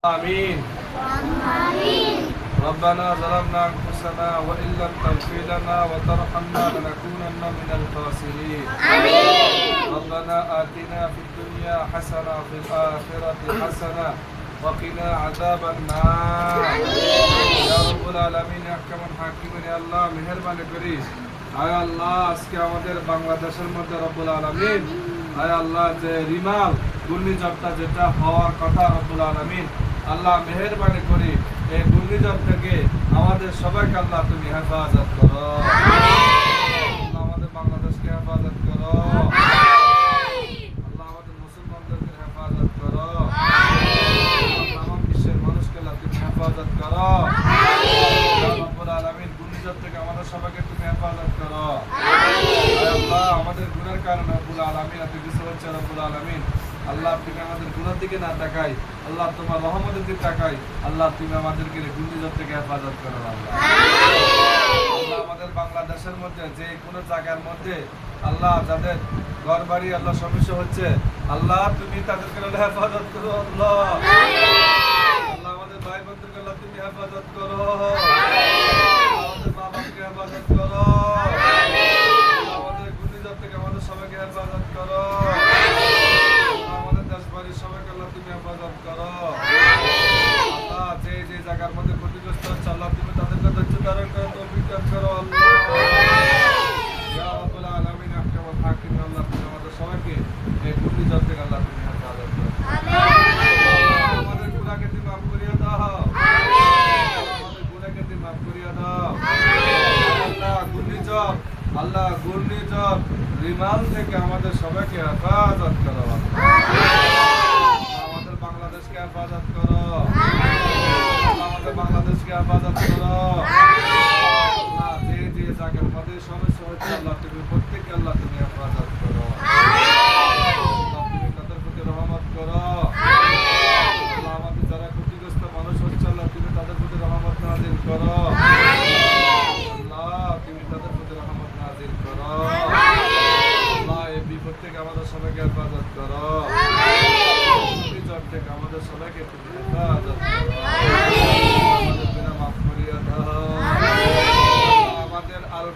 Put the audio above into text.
آمين ربنا ظلمنا أنفسنا وإن لم تغفر لنا وترحمنا لنكونن من الخاسرين ربنا آتنا في الدنيا حسنة وفي الآخرة حسنة وقنا عذاب النار يا رب العالمين يا أحكم الحاكمين يا الله মেহেরবানি করি আয় আল্লাহ আজকে আমাদের বাংলাদেশের মধ্যে রব্বুল আলামিন আয় আল্লাহ যে রিমাল ঘূর্ণিঝড়টা যেটা হওয়ার কথা রব্বুল আলামিন আল্লাহ মেহেরবানি করি এই ঘূর্ণিঝড় থেকে আমাদের সবাইকে আল্লাহ তুমি হেফাজত করো। আল্লাহ আমাদের বাংলাদেশকে হেফাজত করো। আল্লাহ আমাদের মুসলমানদেরকে হেফাজত করো। বিশ্বের মানুষকে আল্লাহ তুমি হেফাজত করো। থেকে আমাদের সবাইকে তুমি হেফাজত করো। আল্লাহ আমাদের গুণের কারণে রব্বুল আলামিন এত কিছু হচ্ছে রব্বুল আলামিন। আল্লাহ তুমি আমাদের গুণের দিকে না তাকাই? আল্লাহ তোমার রহমতের দিকে তাকাই। আল্লাহ তুমি আমাদেরকে ঘূর্ণিঝড় থেকে হেফাজত করো আল্লাহ আমাদের বাংলাদেশের মধ্যে যে কোনো জায়গার মধ্যে আল্লাহ যাদের ঘর বাড়ি আল্লাহ সমস্যা হচ্ছে আল্লাহ তুমি তাদেরকে হেফাজত করো আল্লাহ। আল্লাহ আমাদের ভাই বোনদেরকে আল্লাহ তুমি হেফাজত করো। আমাদের মা বাবাকে হেফাজত করো। আমাদের ঘূর্ণিঝড় থেকে আমাদের সবাইকে হেফাজত করো আল্লাহ আমাদের দেশ বাড়ির সবাইকে আল্লাহ তুমি হেফাজত করো আল্লাহ যে যে জায়গার মধ্যে ক্ষতিগ্রস্ত হচ্ছে আল্লাহ তুমি তাদেরকে ধৈর্য ধারণ করো তৌফিক দান করো আল্লাহ ইয়া রাব্বুল আলামিন আহকামুল হাকিম আল্লাহ তুমি আমাদের সবাইকে থেকে আল্লাহ তুমি হেফাজত করো আমাদের গুনাহকে তুমি মাফ করিয়া দাও। আমাদের গুনাহকে তুমি মাফ করিয়ে দাও। আল্লাহ ঘূর্ণিঝড় আল্লাহ ঘূর্ণিঝড় রিমাল থেকে আমাদের সবাইকে হেফাজত করো। আমাদের বাংলাদেশকে হেফাজত করো আল্লাহ আমাদের বাংলাদেশকে হেফাজত করো আল্লাহ যে যে জায়গার মধ্যে সমস্যা হচ্ছে আল্লাহ তুমি প্রত্যেককে আল্লাহ তুমি হেফাজত করো আল্লাহ তুমি তাদের প্রতি রহমত করো আল্লাহ আমাদের যারা ক্ষতিগ্রস্ত মানুষ হচ্ছে আল্লাহ তুমি তাদের প্রতি রহমত নাজিল করো। আল্লাহ, তুমি তাদের প্রতি রহমত নাজিল করো। বিপদ থেকে আমাদের সবাইকে হেফাজত করো। আমাদের সবাইকে তুমি করিয়া দাও। আমাদের আল